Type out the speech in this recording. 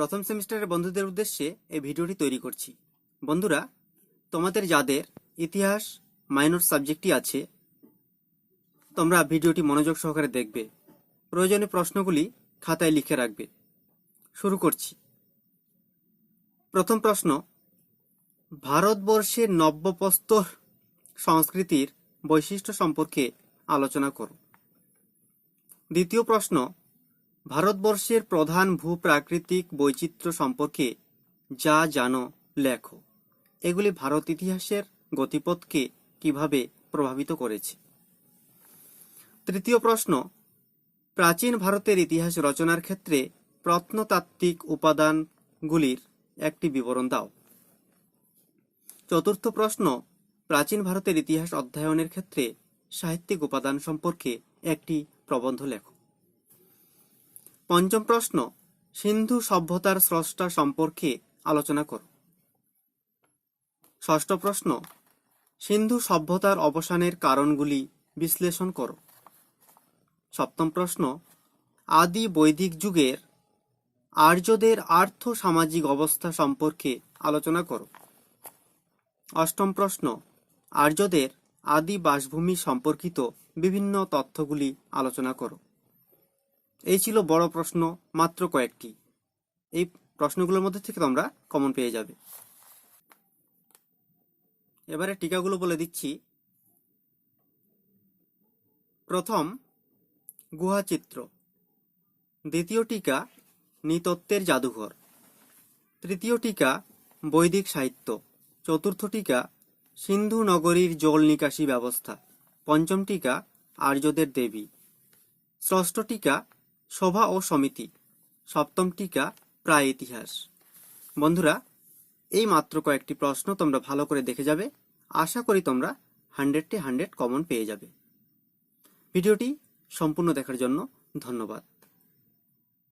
প্রথম সেমিস্টারের বন্ধুদের উদ্দেশ্যে এই ভিডিওটি তৈরি করছি। বন্ধুরা, তোমাদের যাদের ইতিহাস মাইনর সাবজেক্টটি আছে, তোমরা ভিডিওটি মনোযোগ সহকারে দেখবে। প্রয়োজনে প্রশ্নগুলি খাতায় লিখে রাখবে। শুরু করছি। প্রথম প্রশ্ন, ভারতবর্ষের নব্যপ্রস্তর সংস্কৃতির বৈশিষ্ট্য সম্পর্কে আলোচনা করো। দ্বিতীয় প্রশ্ন ভারতবর্ষের প্রধান ভূপ্রাকৃতিক বৈচিত্র্য সম্পর্কে যা জানো, লেখো। এগুলি ভারত ইতিহাসের গতিপথকে কীভাবে প্রভাবিত করেছে? তৃতীয় প্রশ্ন, প্রাচীন ভারতের ইতিহাস রচনার ক্ষেত্রে প্রত্নতাত্ত্বিক উপাদানগুলির একটি বিবরণ দাও। চতুর্থ প্রশ্ন, প্রাচীন ভারতের ইতিহাস অধ্যয়নের ক্ষেত্রে সাহিত্যিক উপাদান সম্পর্কে একটি প্রবন্ধ লেখো। পঞ্চম প্রশ্ন, সিন্ধু সভ্যতার স্রষ্টা সম্পর্কে আলোচনা করো। ষষ্ঠ প্রশ্ন, সিন্ধু সভ্যতার অবসানের কারণগুলি বিশ্লেষণ করো। সপ্তম প্রশ্ন, আদি বৈদিক যুগের আর্যদের আর্থ সামাজিক অবস্থা সম্পর্কে আলোচনা করো। অষ্টম প্রশ্ন, আর্যদের আদি বাসভূমি সম্পর্কিত বিভিন্ন তথ্যগুলি আলোচনা করো। এই ছিল বড় প্রশ্ন মাত্র কয়েকটি। এই প্রশ্নগুলোর মধ্যে থেকে তোমরা কমন পেয়ে যাবে। এবারে টিকাগুলো বলে দিচ্ছি। প্রথম, গুহাচিত্র। দ্বিতীয় টিকা, নৃতত্ত্বের জাদুঘর। তৃতীয় টিকা, বৈদিক সাহিত্য। চতুর্থ টিকা, সিন্ধু নগরীর জল নিকাশি ব্যবস্থা। পঞ্চম টিকা, আর্যদের দেবী। ষষ্ঠ টিকা সভা ও সমিতি, সপ্তম টিকা, প্রায় ইতিহাস। বন্ধুরা, এই মাত্র কয়েকটি প্রশ্ন তোমরা ভালো করে দেখে যাবে। আশা করি তোমরা হান্ড্রেডটি হান্ড্রেড কমন পেয়ে যাবে। ভিডিওটি সম্পূর্ণ দেখার জন্য ধন্যবাদ।